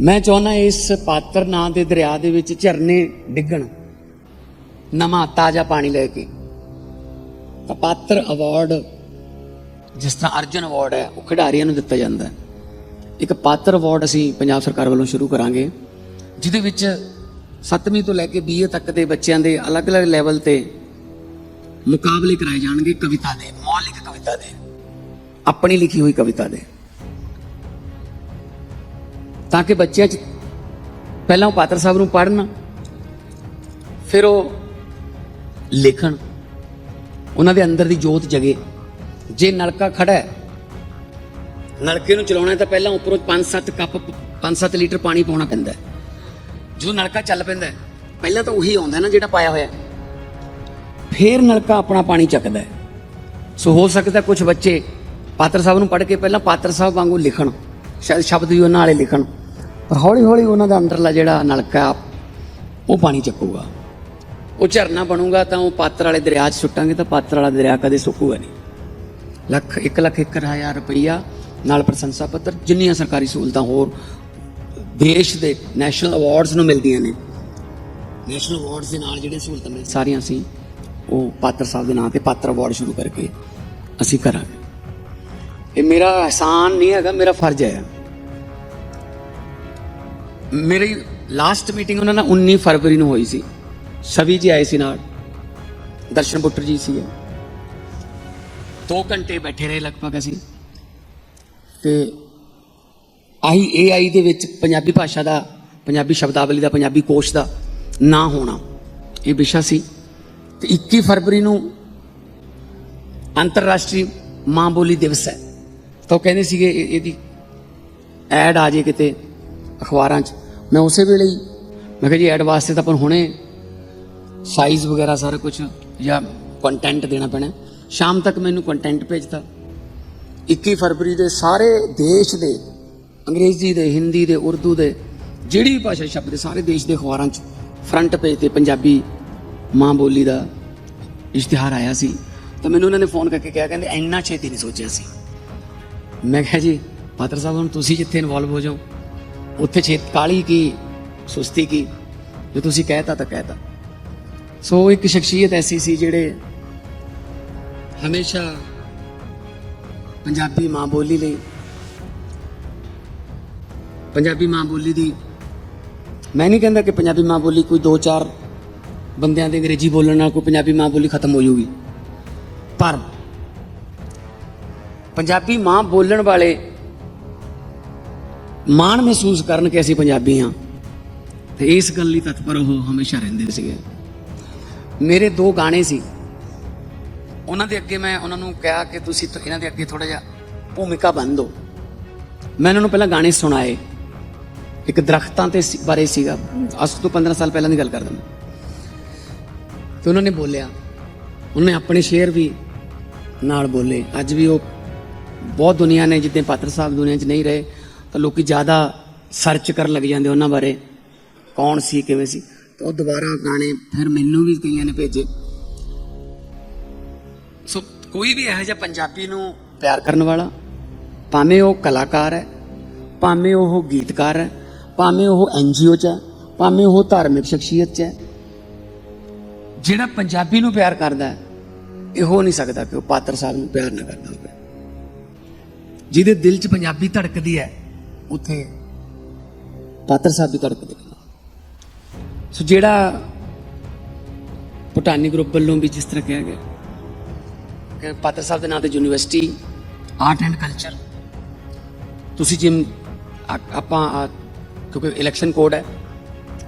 ਮੈਂ ਚਾਹੁੰਦਾ ਇਸ ਪਾਤਰ ਨਾਂ ਦੇ ਦਰਿਆ ਦੇ ਵਿੱਚ ਝਰਨੇ ਡਿੱਗਣ। ਨਵਾਂ ਤਾਜ਼ਾ ਪਾਣੀ ਲੈ ਕੇ। ਤਾਂ ਪਾਤਰ ਅਵਾਰਡ ਜਿਸ ਤਰ੍ਹਾਂ ਅਰਜਨ ਅਵਾਰਡ ਹੈ, ਉਹ ਖਿਡਾਰੀਆਂ ਨੂੰ ਦਿੱਤਾ ਜਾਂਦਾ ਹੈ। ਇੱਕ ਪਾਤਰ ਅਵਾਰਡ ਅਸੀਂ ਪੰਜਾਬ ਸਰਕਾਰ ਵੱਲੋਂ ਸ਼ੁਰੂ ਕਰਾਂਗੇ, ਜਿਹਦੇ ਵਿੱਚ 7ਵੀਂ ਤੋਂ ਲੈ ਕੇ 20 ਤੱਕ ਦੇ ਬੱਚਿਆਂ ਦੇ ਅਲੱਗ-ਅਲੱਗ ਲੈਵਲ ਤੇ ਮੁਕਾਬਲੇ ਕਰਾਏ ਜਾਣਗੇ ਕਵਿਤਾ ਦੇ, ਮੌਲਿਕ ਕਵਿਤਾ ਦੇ, ਆਪਣੀ ਲਿਖੀ ਹੋਈ ਕਵਿਤਾ ਦੇ। ਤਾਂ ਕਿ ਬੱਚਿਆਂ 'ਚ ਪਹਿਲਾਂ ਉਹ ਪਾਤਰ ਸਾਹਿਬ ਨੂੰ ਪੜ੍ਹਨ, ਫਿਰ ਉਹ ਲਿਖਣ। ਉਹਨਾਂ ਦੇ ਅੰਦਰ ਦੀ ਜੋਤ ਜਗੇ। ਜੇ ਨਲਕਾ ਖੜਾ ਹੈ, ਨਲਕੇ ਨੂੰ ਚਲਾਉਣਾ ਤਾਂ ਪਹਿਲਾਂ ਉੱਪਰੋਂ 5-7 ਕੱਪ 5-7 ਲੀਟਰ ਪਾਣੀ ਪਾਉਣਾ ਪੈਂਦਾ ਜਦੋਂ ਨਲਕਾ ਚੱਲ ਪੈਂਦਾ ਪਹਿਲਾਂ ਤਾਂ ਉਹੀ ਆਉਂਦਾ ਨਾ ਜਿਹੜਾ ਪਾਇਆ ਹੋਇਆ ਹੈ। ਫਿਰ ਨਲਕਾ ਆਪਣਾ ਪਾਣੀ ਚੱਕਦਾ ਸੋ ਹੋ ਸਕਦਾ ਕੁਝ ਬੱਚੇ ਪਾਤਰ ਸਾਹਿਬ ਨੂੰ ਪੜ੍ਹ ਕੇ ਪਹਿਲਾਂ ਪਾਤਰ ਸਾਹਿਬ ਵਾਂਗੂ ਲਿਖਣ, ਸ਼ਾਇਦ ਸ਼ਬਦ ਵੀ ਉਹਨਾਂ ਵਾਲੇ ਲਿਖਣ। ਪਰ ਹੌਲੀ ਹੌਲੀ ਉਹਨਾਂ ਦਾ ਅੰਦਰਲਾ ਜਿਹੜਾ ਨਲਕਾ, ਉਹ ਪਾਣੀ ਚੱਕੂਗਾ। ਉਹ ਝਰਨਾ ਬਣੂਗਾ ਤਾਂ ਉਹ ਪਾਤਰ ਵਾਲੇ ਦਰਿਆ 'ਚ ਸੁੱਟਾਂਗੇ ਤਾਂ ਪਾਤਰ ਵਾਲਾ ਦਰਿਆ ਕਦੇ ਸੁੱਕੂਗਾ ਨਹੀਂ। ਲੱਖ 1 ਲੱਖ 1 ਹਜ਼ਾਰ ਰੁਪਈਆ ਨਾਲ ਪ੍ਰਸ਼ੰਸਾ ਪੱਤਰ, ਜਿੰਨੀਆਂ ਸਰਕਾਰੀ ਸਹੂਲਤਾਂ ਹੋਰ ਦੇਸ਼ ਦੇ ਨੈਸ਼ਨਲ ਅਵਾਰਡਸ ਨੂੰ ਮਿਲਦੀਆਂ ਨੇ। ਨੈਸ਼ਨਲ ਅਵਾਰਡਸ ਦੇ ਨਾਲ ਜਿਹੜੇ ਸਹੂਲਤਾਂ ਮਿਲ ਸਾਰੀਆਂ ਅਸੀਂ, ਉਹ ਪਾਤਰ ਸਾਹਿਬ ਦੇ ਨਾਂ ਤੇ ਪਾਤਰ ਅਵਾਰਡ ਸ਼ੁਰੂ ਕਰਕੇ ਅਸੀਂ ਕਰਾਂਗੇ। ਇਹ ਮੇਰਾ ਅਹਿਸਾਨ ਨਹੀਂ ਹੈਗਾ, ਮੇਰਾ ਫਰਜ਼ ਹੈ। ਮੇਰੀ ਲਾਸਟ ਮੀਟਿੰਗ ਉਹਨਾਂ ਨਾਲ 19 ਫਰਵਰੀ ਨੂੰ ਹੋਈ ਸੀ ਸਵੀ ਜੀ ਆਏ ਸੀ ਨਾਲ ਦਰਸ਼ਨ ਪੁੱਤਰ ਜੀ ਸੀ 2 ਘੰਟੇ ਬੈਠੇ ਰਹੇ ਲਗਭਗ ਅਸੀਂ ਤੇ ਆਈ ਏਆਈ ਦੇ ਵਿੱਚ ਪੰਜਾਬੀ ਭਾਸ਼ਾ ਦਾ ਪੰਜਾਬੀ ਸ਼ਬਦਾਵਲੀ ਦਾ ਪੰਜਾਬੀ ਕੋਸ਼ ਦਾ ਨਾ ਹੋਣਾ ਇਹ ਵਿਸ਼ਾ ਸੀ ਤੇ 21 ਫਰਵਰੀ ਨੂੰ ਅੰਤਰਰਾਸ਼ਟਰੀ ਮਾਂ ਬੋਲੀ ਦਿਵਸ ਹੈ ਤਾਂ ਉਹ ਕਹਿੰਦੇ ਸੀਗੇ ਇਹਦੀ ਐਡ ਆ ਜੇ ਕਿਤੇ ਅਖਬਾਰਾਂ 'ਚ। ਮੈਂ ਉਸੇ ਵੇਲੇ ਹੀ ਮੈਂ ਕਿਹਾ ਜੀ ਐਡ ਵਾਸਤੇ ਤਾਂ ਆਪਾਂ ਹੁਣੇ ਸਾਈਜ਼ ਵਗੈਰਾ ਸਾਰਾ ਕੁਝ ਜਾਂ ਕੰਟੈਂਟ ਦੇਣਾ ਪੈਣਾ। ਸ਼ਾਮ ਤੱਕ ਮੈਨੂੰ ਕੰਟੈਂਟ ਭੇਜਤਾ। 21 ਫਰਵਰੀ ਦੇ ਸਾਰੇ ਦੇਸ਼ ਦੇ, ਅੰਗਰੇਜ਼ੀ ਦੇ, ਹਿੰਦੀ ਦੇ, ਉਰਦੂ ਦੇ, ਜਿਹੜੀ ਵੀ ਭਾਸ਼ਾ ਸ਼ਬਦ ਸਾਰੇ ਦੇਸ਼ ਦੇ ਅਖਬਾਰਾਂ 'ਚ ਫਰੰਟ ਪੇਜ ਤੇ ਪੰਜਾਬੀ ਮਾਂ ਬੋਲੀ ਦਾ ਇਸ਼ਤਿਹਾਰ ਆਇਆ ਸੀ। ਤਾਂ ਮੈਨੂੰ ਉਹਨਾਂ ਨੇ ਫੋਨ ਕਰਕੇ ਕਿਹਾ, ਕਹਿੰਦੇ ਇੰਨਾ ਛੇਤੀ ਨਹੀਂ ਸੋਚਿਆ ਸੀ। ਮੈਂ ਕਿਹਾ ਜੀ, ਪਾਤਰ ਸਾਹਿਬ ਹੁਣ ਤੁਸੀਂ ਜਿੱਥੇ ਇਨਵੋਲਵ ਹੋ ਜਾਓ ਉੱਥੇ ਛੇਤ ਕਾਲੀ ਕੀ, ਸੁਸਤੀ ਕੀ, ਜੋ ਤੁਸੀਂ ਕਹਿਤਾ ਤਾਂ ਕਹਿਤਾ। ਸੋ ਇੱਕ ਸ਼ਖਸੀਅਤ ਐਸੀ ਸੀ ਜਿਹੜੇ ਹਮੇਸ਼ਾ ਪੰਜਾਬੀ ਮਾਂ ਬੋਲੀ ਲਈ, ਪੰਜਾਬੀ ਮਾਂ ਬੋਲੀ ਦੀ, ਮੈਂ ਨਹੀਂ ਕਹਿੰਦਾ ਕਿ ਪੰਜਾਬੀ ਮਾਂ ਬੋਲੀ ਕੋਈ 2-4 ਬੰਦਿਆਂ ਦੇ ਅੰਗਰੇਜ਼ੀ ਬੋਲਣ ਨਾਲ ਕੋਈ ਪੰਜਾਬੀ ਮਾਂ ਬੋਲੀ ਖਤਮ ਹੋ ਜਾਊਗੀ। ਪਰ ਪੰਜਾਬੀ ਮਾਂ ਬੋਲਣ ਵਾਲੇ ਮਾਣ ਮਹਿਸੂਸ ਕਰਨ ਕਿ ਅਸੀਂ ਪੰਜਾਬੀ ਹਾਂ। ਤੇ ਇਸ ਗੱਲ ਲਈ ਤਤਪਰ ਉਹ ਹਮੇਸ਼ਾ ਰਹਿੰਦੇ ਸੀਗੇ। ਮੇਰੇ ਦੋ ਗਾਣੇ ਸੀ। ਉਹਨਾਂ ਦੇ ਅੱਗੇ ਮੈਂ ਉਹਨਾਂ ਨੂੰ ਕਿਹਾ ਕਿ ਤੁਸੀਂ ਇਹਨਾਂ ਦੇ ਅੱਗੇ ਥੋੜਾ ਜਿਹਾ ਭੂਮਿਕਾ ਬਣ ਦਿਓ। ਮੈਂ ਉਹਨਾਂ ਨੂੰ ਪਹਿਲਾਂ ਗਾਣੇ ਸੁਣਾਏ। ਇੱਕ ਦਰਖਤਾਂ ਤੇ ਬਾਰੇ ਸੀਗਾ। ਅੱਜ ਤੋਂ 15 ਸਾਲ ਪਹਿਲਾਂ ਦੀ ਗੱਲ ਕਰਦਾ ਮੈਂ। ਤੇ ਉਹਨਾਂ ਨੇ ਬੋਲਿਆ। ਉਹਨੇ ਆਪਣੇ ਸ਼ੇਰ ਵੀ ਨਾਲ ਬੋਲੇ। ਅੱਜ ਵੀ ਉਹ ਬਹੁਤ ਦੁਨੀਆ ਨੇ, ਜਿੱਦਾਂ ਪਾਤਰ ਸਾਹਿਬ ਦੁਨੀਆ 'ਚ ਨਹੀਂ ਰਹੇ। ਤਾਂ ਲੋਕੀ ਜ਼ਿਆਦਾ ਸਰਚ ਕਰਨ ਲੱਗ ਜਾਂਦੇ ਉਹਨਾਂ ਬਾਰੇ, ਕੌਣ ਸੀ, ਕਿਵੇਂ ਸੀ। ਤਾਂ ਉਹ ਦੁਬਾਰਾ ਗਾਣੇ ਫਿਰ ਮੈਨੂੰ ਵੀ ਕਈਆਂ ਨੇ ਭੇਜੇ। ਸੋ ਕੋਈ ਵੀ ਇਹੋ ਜਿਹਾ ਪੰਜਾਬੀ ਨੂੰ ਪਿਆਰ ਕਰਨ ਵਾਲਾ, ਭਾਵੇਂ ਉਹ ਕਲਾਕਾਰ ਹੈ, ਭਾਵੇਂ ਉਹ ਗੀਤਕਾਰ ਹੈ, ਭਾਵੇਂ ਉਹ ਐਨਜੀਓ ਚ ਹੈ, ਭਾਵੇਂ ਉਹ ਧਾਰਮਿਕ ਸ਼ਖਸੀਅਤ ਚ ਹੈ, ਜਿਹੜਾ ਪੰਜਾਬੀ ਨੂੰ ਪਿਆਰ ਕਰਦਾ ਹੈ, ਇਹ ਹੋ ਨਹੀਂ ਸਕਦਾ ਕਿ ਉਹ ਪਾਤਰ ਸਾਹਿਬ ਨੂੰ ਪਿਆਰ ਨਾ ਕਰਦਾ ਹੋਵੇ। ਜਿਹਦੇ ਦਿਲ 'ਚ ਪੰਜਾਬੀ ਧੜਕਦੀ ਹੈ ਉੱਥੇ ਪਾਤਰ ਸਾਹਿਬ ਵੀ ਧੜਕਦੇ ਦੇਖਣਾ। ਸੋ ਜਿਹੜਾ ਭੂਟਾਨੀ ਗਰੁੱਪ ਵੱਲੋਂ ਵੀ ਜਿਸ ਤਰ੍ਹਾਂ ਕਿਹਾ ਗਿਆ, ਕਿ ਪਾਤਰ ਸਾਹਿਬ ਦੇ ਨਾਂ ਤੇ ਯੂਨੀਵਰਸਿਟੀ, ਆਰਟ ਐਂਡ ਕਲਚਰ, ਤੁਸੀਂ ਜਿਮ ਆਪਾਂ ਕਿਉਂਕਿ ਇਲੈਕਸ਼ਨ ਕੋਡ ਹੈ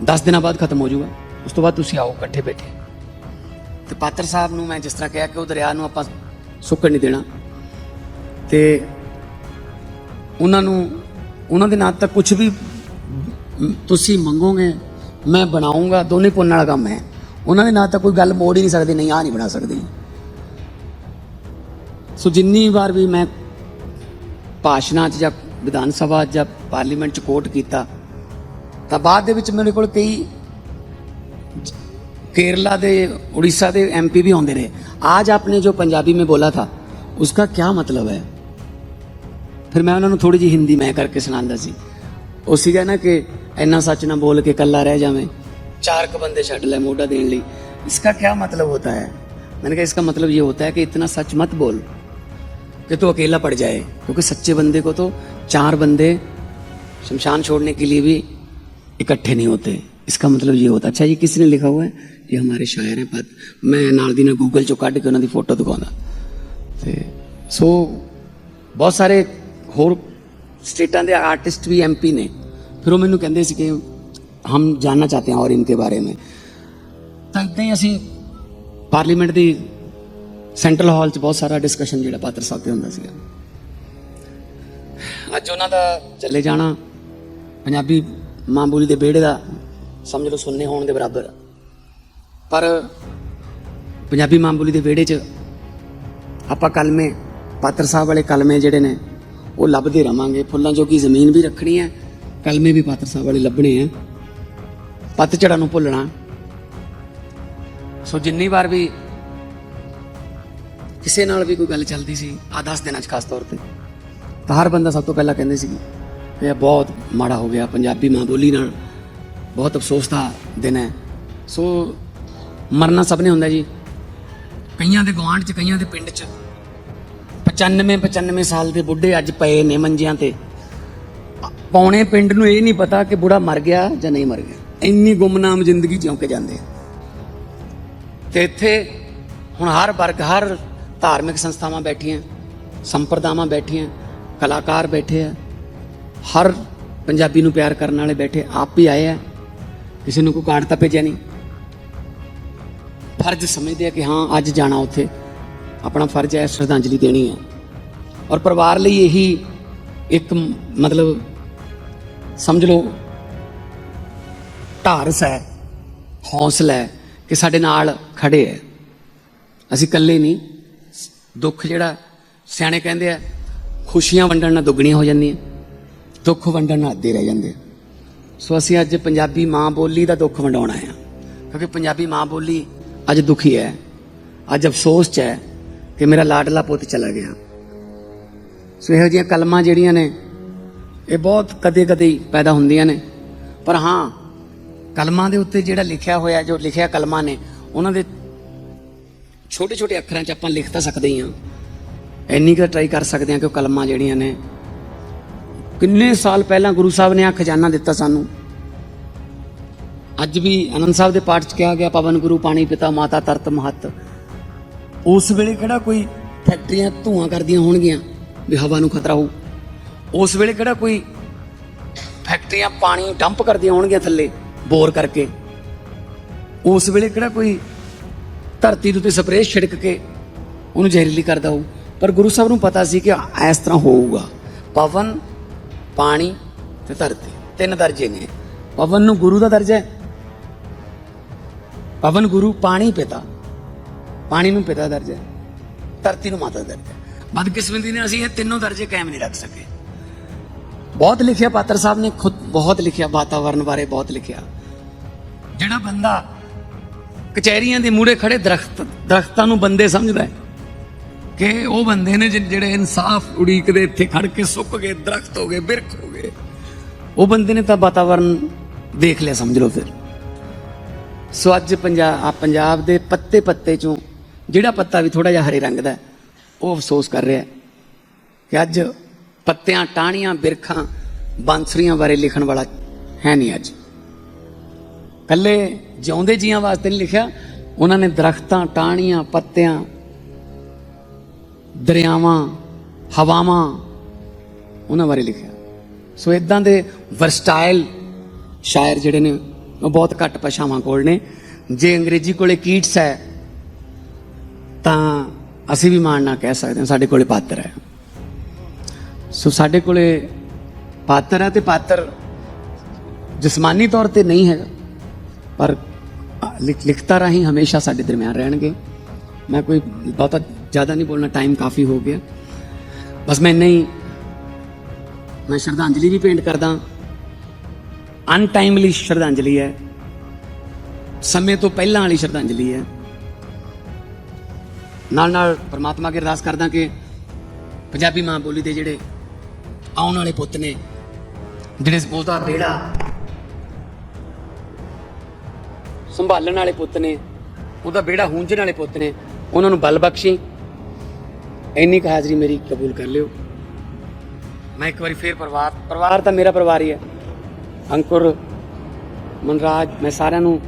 10 ਦਿਨਾਂ ਬਾਅਦ ਖਤਮ ਹੋ ਜਾਊਗਾ, ਉਸ ਤੋਂ ਬਾਅਦ ਤੁਸੀਂ ਆਓ ਇਕੱਠੇ ਬੈਠੇ। ਤੇ ਪਾਤਰ ਸਾਹਿਬ ਨੂੰ ਮੈਂ ਜਿਸ ਤਰ੍ਹਾਂ ਕਿਹਾ ਕਿ ਉਹ ਦਰਿਆ ਨੂੰ ਆਪਾਂ ਸੁੱਕਣ ਨਹੀਂ ਦੇਣਾ। ਤੇ ਉਹਨਾਂ ਨੂੰ ਉਹਨਾਂ ਦੇ ਨਾਂ ਤੱਕ ਕੁਝ ਵੀ ਮ, ਤੁਸੀਂ ਮੰਗੋਗੇ ਮੈਂ ਬਣਾਉਂਗਾ ਦੋਨੇ ਪੁੰਨ ਵਾਲਾ ਕੰਮ ਹੈ ਉਹਨਾਂ ਦੇ ਨਾਂ ਤੱਕ ਕੋਈ ਗੱਲ ਮੋੜ ਹੀ ਨਹੀਂ ਸਕਦੇ ਨਹੀਂ ਆ ਨਹੀਂ ਬਣਾ ਸਕਦੇ ਸੋ ਜਿੰਨੀ ਵਾਰ ਵੀ ਮੈਂ ਭਾਸ਼ਣਾਂ 'ਚ ਜਾਂ ਵਿਧਾਨ ਸਭਾ 'ਚ ਜਾਂ ਪਾਰਲੀਮੈਂਟ 'ਚ ਕੋਟ ਕੀਤਾ ਤਾਂ ਬਾਅਦ ਦੇ ਵਿੱਚ ਮੇਰੇ ਕੋਲ ਕਈ ਜ- केरला दे उड़ीसा दे एमपी भी होंगे रहे आज आपने जो पंजाबी में बोला था उसका क्या मतलब है ਫਿਰ ਮੈਂ ਉਹਨਾਂ ਨੂੰ ਥੋੜੀ ਜਿਹੀ ਹਿੰਦੀ ਮੈਂ ਕਰਕੇ ਸੁਣਾਉਂਦਾ ਸੀ ਉਹ ਸੀਗਾ ਨਾ ਕਿ ਇੰਨਾ ਸੱਚ ਨਾ ਬੋਲ ਕੇ ਕੱਲਾ ਰਹਿ ਜਾਵੇਂ चार क बंदे छट ले मोटा देने ली इसका क्या मतलब होता है मैंने कहा इसका मतलब ये होता है कि इतना सच मत बोल कि तू अकेला पड़ जाए क्योंकि सच्चे बंदे को तो चार बंदे शमशान छोड़ने के लिए भी इकट्ठे नहीं होते इसका मतलब ये होता अच्छा ये किसने लिखा हुआ है ये हमारे शायर हैं पद मैं नाल दी ने गूगल चो ਕੱਢ ਕੇ ਉਹਨਾਂ ਦੀ ਫੋਟੋ ਦਿਖਾਉਂਦਾ ਤੇ ਸੋ ਬਹੁਤ ਸਾਰੇ ਹੋਰ ਸਟੇਟਾਂ ਦੇ ਆਰਟਿਸਟ ਵੀ ਐਮਪੀ ਨੇ। ਫਿਰ ਉਹ ਮੈਨੂੰ ਕਹਿੰਦੇ ਸੀ ਕਿ ਹਮ ਜਾਨਣਾ ਚਾਹਤੇ ਹਾਂ ਔਰ ਇਨਕੇ ਬਾਰੇ में ਤਾਂ ਇਦਾਂ ਹੀ ਅਸੀਂ ਪਾਰਲੀਮੈਂਟ ਦੀ ਸੈਂਟਰਲ ਹਾਲ 'ਚ ਬਹੁਤ ਸਾਰਾ ਡਿਸਕਸ਼ਨ ਜਿਹੜਾ ਪਾਤਰ ਸਾਹਿਬ ਤੇ ਹੁੰਦਾ ਸੀਗਾ। ਅੱਜ ਉਹਨਾਂ ਦਾ ਚੱਲੇ ਜਾਣਾ ਪੰਜਾਬੀ ਮਾਂ ਬੋਲੀ ਦੇ ਵਿਹੜੇ ਦਾ, ਸਮਝ ਲਓ ਸੁਣਨੇ ਹੋਣ ਦੇ ਬਰਾਬਰ। ਪਰ ਪੰਜਾਬੀ ਮਾਂ ਬੋਲੀ ਦੇ ਵਿਹੜੇ 'ਚ ਆਪਾਂ ਕਲਮੇ, ਪਾਤਰ ਸਾਹਿਬ ਵਾਲੇ ਕਲਮੇ ਜਿਹੜੇ ਨੇ ਉਹ ਲੱਭਦੇ ਰਵਾਂਗੇ। ਫੁੱਲਾਂ ਜੋਗੀ ਜ਼ਮੀਨ ਵੀ ਰੱਖਣੀ ਹੈ, ਕਲਮੇ ਵੀ ਪਾਤਰ ਸਾਹਿਬ ਵਾਲੇ ਲੱਭਣੇ ਆ ਪਤਝੜਾਂ ਨੂੰ ਭੁੱਲਣਾ। ਸੋ ਜਿੰਨੀ ਵਾਰ ਵੀ ਕਿਸੇ ਨਾਲ ਵੀ ਕੋਈ ਗੱਲ ਚੱਲਦੀ ਸੀ ਆ 10 ਦਿਨਾਂ 'ਚ ਖਾਸ ਤੌਰ ਤੇ, ਤਾਂ ਹਰ ਬੰਦਾ ਸਭ ਤੋਂ ਪਹਿਲਾਂ ਕਹਿੰਦੇ ਸੀ ਕਿ ਇਹ ਬਹੁਤ ਮਾੜਾ ਹੋ ਗਿਆ, ਪੰਜਾਬੀ ਮਾਂ ਬੋਲੀ ਨਾਲ ਬਹੁਤ ਅਫਸੋਸ ਦਾ ਦਿਨ ਹੈ। ਸੋ ਮਰਨਾ ਸਭ ਨੇ ਹੁੰਦਾ ਜੀ। ਕਈਆਂ ਦੇ ਗਵਾਂਢ 'ਚ, ਕਈਆਂ ਦੇ ਪਿੰਡ 'ਚ 95 95 ਸਾਲ ਦੇ ਬੁੱਢੇ ਅੱਜ ਪਏ ਨੇ ਮੰਜਿਆਂ ਤੇ। ਪੌਣੇ ਪਿੰਡ ਨੂੰ ਇਹ ਨਹੀਂ ਪਤਾ ਕਿ ਬੁੜਾ ਮਰ ਗਿਆ ਜਾਂ ਨਹੀਂ ਮਰ ਗਿਆ। ਇੰਨੀ ਗੁੰਮਨਾਮ ਜ਼ਿੰਦਗੀ ਜਿਉਂ ਕੇ ਜਾਂਦੇ ਆ। ਤੇ ਇੱਥੇ ਹੁਣ ਹਰ ਵਰਗ, ਹਰ ਧਾਰਮਿਕ ਸੰਸਥਾਵਾਂ ਬੈਠੀਆਂ, ਸੰਪਰਦਾਵਾਂ ਬੈਠੀਆਂ, ਕਲਾਕਾਰ ਬੈਠੇ ਆ, ਹਰ ਪੰਜਾਬੀ ਨੂੰ ਪਿਆਰ ਕਰਨ ਵਾਲੇ ਬੈਠੇ, ਆਪ ਵੀ ਆਏ ਆ। ਕਿਸੇ ਨੂੰ ਕੋਈ ਕਾਰਡ ਤਾਂ ਭੇਜਿਆ ਨਹੀਂ। ਫਰਜ਼ ਸਮਝਦੇ ਆ ਕਿ ਹਾਂ, ਅੱਜ ਜਾਣਾ ਉੱਥੇ। ਆਪਣਾ ਫਰਜ਼ ਹੈ, ਸ਼ਰਧਾਂਜਲੀ ਦੇਣੀ ਹੈ ਔਰ ਪਰਿਵਾਰ ਲਈ ਇਹੀ ਇੱਕ ਮਤਲਬ ਸਮਝ ਲਓ, ਢਾਰਸ ਹੈ, ਹੌਸਲਾ ਹੈ ਕਿ ਸਾਡੇ ਨਾਲ ਖੜੇ ਹੈ। ਅਸੀਂ ਇਕੱਲੇ ਨਹੀਂ, ਦੁੱਖ ਜਿਹੜਾ ਸਿਆਣੇ ਕਹਿੰਦੇ ਆ, ਖੁਸ਼ੀਆਂ ਵੰਡਣ ਨਾਲ ਦੁੱਗਣੀਆਂ ਹੋ ਜਾਂਦੀਆਂ, ਦੁੱਖ ਵੰਡਣ ਨਾਲ ਅੱਧੇ ਰਹਿ ਜਾਂਦੇ ਸੋ ਅਸੀਂ ਅੱਜ ਪੰਜਾਬੀ ਮਾਂ ਬੋਲੀ ਦਾ ਦੁੱਖ ਵੰਡਾਉਣਾ ਹੈ, ਕਿਉਂਕਿ ਪੰਜਾਬੀ ਮਾਂ ਬੋਲੀ ਅੱਜ ਦੁਖੀ ਹੈ, ਅੱਜ ਅਫਸੋਸ 'ਚ ਹੈ ਕਿ ਮੇਰਾ ਲਾਡਲਾ ਪੁੱਤ ਚਲਾ ਗਿਆ। ਸੋ ਇਹੋ ਜਿਹੀਆਂ ਕਲਮਾਂ ਜਿਹੜੀਆਂ ਨੇ, ਇਹ ਬਹੁਤ ਕਦੇ-ਕਦੇ ਪੈਦਾ ਹੁੰਦੀਆਂ ਨੇ। ਪਰ ਹਾਂ, ਕਲਮਾਂ ਦੇ ਉੱਤੇ ਜਿਹੜਾ ਲਿਖਿਆ ਹੋਇਆ, ਜੋ ਲਿਖਿਆ ਕਲਮਾਂ ਨੇ, ਉਹਨਾਂ ਦੇ ਛੋਟੇ-ਛੋਟੇ ਅੱਖਰਾਂ 'ਚ ਆਪਾਂ ਲਿਖ ਤਾਂ ਸਕਦੇ ਹਾਂ ਇੰਨੀ ਕੁ ਟਰਾਈ ਕਰ ਸਕਦੇ ਹਾਂ ਕਿ ਉਹ ਕਲਮਾਂ ਜਿਹੜੀਆਂ ਨੇ, ਕਿੰਨੇ ਸਾਲ ਪਹਿਲਾਂ ਗੁਰੂ ਸਾਹਿਬ ਨੇ ਆ ਖਜ਼ਾਨਾ ਦਿੱਤਾ ਸਾਨੂੰ। ਅੱਜ ਵੀ ਅਨੰਦ ਸਾਹਿਬ ਦੇ ਪਾਠ 'ਚ ਕਿਹਾ ਗਿਆ, ਪਵਨ ਗੁਰੂ, ਪਾਣੀ ਪਿਤਾ, ਮਾਤਾ ਤਰਤ ਮਹਤ। ਉਸ ਵੇਲੇ ਕਿਹੜਾ ਕੋਈ ਫੈਕਟਰੀਆਂ ਧੂਆਂ ਕਰਦੀਆਂ ਹੋਣਗੀਆਂ? ਵੀ ਹਵਾ ਨੂੰ ਖਤਰਾ ਹੋਊ। ਉਸ ਵੇਲੇ ਕਿਹੜਾ ਕੋਈ ਫੈਕਟਰੀਆਂ ਪਾਣੀ ਡੰਪ ਕਰਦੀਆਂ ਹੋਣਗੀਆਂ ਥੱਲੇ, ਬੋਰ ਕਰਕੇ। ਉਸ ਵੇਲੇ ਕਿਹੜਾ ਕੋਈ ਧਰਤੀ ਦੇ ਉੱਤੇ ਸਪਰੇਅ ਛਿੜਕ ਕੇ ਉਹਨੂੰ ਜ਼ਹਿਰੀਲੀ ਕਰਦਾ ਹੋਊ। ਪਰ ਗੁਰੂ ਸਾਹਿਬ ਨੂੰ ਪਤਾ ਸੀ ਕਿ ਇਸ ਤਰ੍ਹਾਂ ਹੋਊਗਾ। ਪਵਨ, ਪਾਣੀ ਤੇ ਧਰਤੀ, ਤਿੰਨ ਦਰਜੇ ਨੇ। ਪਵਨ ਨੂੰ ਗੁਰੂ ਦਾ ਦਰਜਾ ਹੈ। ਪਵਨ ਗੁਰੂ ਪਾਣੀ ਪਿਤਾ। ਪਾਣੀ ਨੂੰ ਪਿਤਾ ਦਾ ਦਰਜਾ ਹੈ। ਧਰਤੀ ਨੂੰ ਮਾਤਾ ਦਾ ਦਰਜਾ ਹੈ। ਬਦਕਿਸਮਤੀ ਨੇ ਅਸੀਂ ਇਹ ਤਿੰਨੋਂ ਦਰਜੇ ਕਾਇਮ ਨਹੀਂ ਰੱਖ ਸਕੇ ਬਹੁਤ ਲਿਖਿਆ ਪਾਤਰ ਸਾਹਿਬ ਨੇ ਖੁਦ ਬਹੁਤ ਲਿਖਿਆ ਵਾਤਾਵਰਣ ਬਾਰੇ ਬਹੁਤ ਲਿਖਿਆ ਜਿਹੜਾ ਬੰਦਾ ਕਚਹਿਰੀਆਂ ਦੇ ਮੂਹਰੇ ਖੜੇ ਦਰਖਤ ਦਰਖਤਾਂ ਨੂੰ ਬੰਦੇ ਸਮਝਦਾ ਹੈ ਕਿ ਉਹ ਬੰਦੇ ਨੇ ਜਿਹੜੇ ਇਨਸਾਫ ਉਡੀਕਦੇ ਇੱਥੇ ਖੜ ਕੇ ਸੁੱਕ ਗਏ ਦਰਖਤ ਹੋ ਗਏ ਬਿਰਖ ਹੋ ਗਏ ਉਹ ਬੰਦੇ ਨੇ ਤਾਂ ਵਾਤਾਵਰਣ ਦੇਖ ਲਿਆ ਸਮਝ ਲਓ ਫਿਰ ਸੋ ਅੱਜ ਪੰਜਾਬ ਪੰਜਾਬ ਦੇ ਪੱਤੇ ਪੱਤੇ ਚੋਂ ਜਿਹੜਾ ਪੱਤਾ ਵੀ ਥੋੜਾ ਜਿਹਾ ਹਰੇ ਰੰਗ ਦਾ ਹੈ, ਉਹ ਅਫਸੋਸ ਕਰ ਰਿਹਾ ਕਿ ਅੱਜ ਪੱਤਿਆਂ, ਟਾਹਣੀਆਂ, ਬਿਰਖਾਂ, ਬਾਂਸਰੀਆਂ ਬਾਰੇ ਲਿਖਣ ਵਾਲਾ ਹੈ ਨਹੀਂ ਅੱਜ। ਕੱਲੇ ਜਿਉਂਦੇ ਜੀਆਂ ਵਾਸਤੇ ਨਹੀਂ ਲਿਖਿਆ, ਉਹਨਾਂ ਨੇ ਦਰਖਤਾਂ, ਟਾਹਣੀਆਂ, ਪੱਤਿਆਂ, ਦਰਿਆਵਾਂ, ਹਵਾਵਾਂ, ਉਹਨਾਂ ਬਾਰੇ ਲਿਖਿਆ। ਸੋ ਇਦਾਂ ਦੇ ਵਰਸਟਾਈਲ ਸ਼ਾਇਰ ਜਿਹੜੇ ਨੇ, ਉਹ ਬਹੁਤ ਘੱਟ ਭਾਸ਼ਾਵਾਂ ਕੋਲ ਨੇ। ਜੇ ਅੰਗਰੇਜ਼ੀ ਕੋਲੇ ਕੀਟਸ ਹੈ, ਤਾਂ ਅਸੀਂ ਵੀ ਮਾਣ ਨਾਲ ਕਹਿ ਸਕਦੇ ਹਾਂ, ਸਾਡੇ ਕੋਲੇ ਪਾਤਰ ਹੈ। ਸੋ ਸਾਡੇ ਕੋਲੇ ਪਾਤਰ ਹੈ ਤੇ ਪਾਤਰ ਜਿਸਮਾਨੀ ਤੌਰ ਤੇ ਨਹੀਂ ਹੈਗਾ, ਪਰ ਲਿਖ- ਲਿਖਤਾਂ ਰਾਹੀਂ ਹਮੇਸ਼ਾ ਸਾਡੇ ਦਰਮਿਆਨ ਰਹਿਣਗੇ। ਮੈਂ ਕੋਈ ਬਹੁਤਾ ਜ਼ਿਆਦਾ ਨਹੀਂ ਬੋਲਣਾ ਟਾਈਮ ਕਾਫੀ ਹੋ ਗਿਆ। ਬਸ ਮੈਂ ਇੰਨਾ ਹੀ, ਮੈਂ ਸ਼ਰਧਾਂਜਲੀ ਵੀ ਪੇਂਟ ਕਰਦਾ। ਅਨਟਾਈਮਲੀ ਸ਼ਰਧਾਂਜਲੀ ਹੈ। ਸਮੇਂ ਤੋਂ ਪਹਿਲਾਂ ਵਾਲੀ ਸ਼ਰਧਾਂਜਲੀ ਹੈ। ਨਾਲ ਨਾਲ ਪਰਮਾਤਮਾ ਅੱਗੇ ਅਰਦਾਸ ਕਰਦਾ ਕਿ ਪੰਜਾਬੀ ਮਾਂ ਬੋਲੀ ਦੇ ਜਿਹੜੇ ਆਉਣ ਵਾਲੇ ਪੁੱਤ ਨੇ, ਜਿਹੜੇ ਉਹਦਾ ਬੇੜਾ ਸੰਭਾਲਣ ਵਾਲੇ ਪੁੱਤ ਨੇ, ਉਹਦਾ ਬੇੜਾ ਹੂੰਝਣ ਵਾਲੇ ਪੁੱਤ ਨੇ, ਉਹਨਾਂ ਨੂੰ ਬਲ ਬਖਸ਼ੀ, ਇੰਨੀ ਕੁ ਹਾਜ਼ਰੀ ਮੇਰੀ ਕਬੂਲ ਕਰ ਲਿਓ। ਮੈਂ ਇੱਕ ਵਾਰੀ ਫੇਰ ਪਰਿਵਾਰ ਪਰਿਵਾਰ ਤਾਂ ਮੇਰਾ ਪਰਿਵਾਰ ਹੀ ਹੈ। ਅੰਕੁਰ, ਮਨਰਾਜ, ਮੈਂ ਸਾਰਿਆਂ ਨੂੰ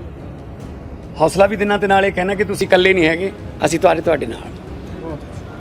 ਹੌਸਲਾ ਵੀ ਦੇਣਾ ਤੇ ਨਾਲੇ ਕਹਿਣਾ ਕਿ ਤੁਸੀਂ ਇਕੱਲੇ ਨਹੀਂ ਹੈਗੇ। ਅਸੀਂ ਤੁਹਾਡੇ ਤੁਹਾਡੇ ਨਾਲ।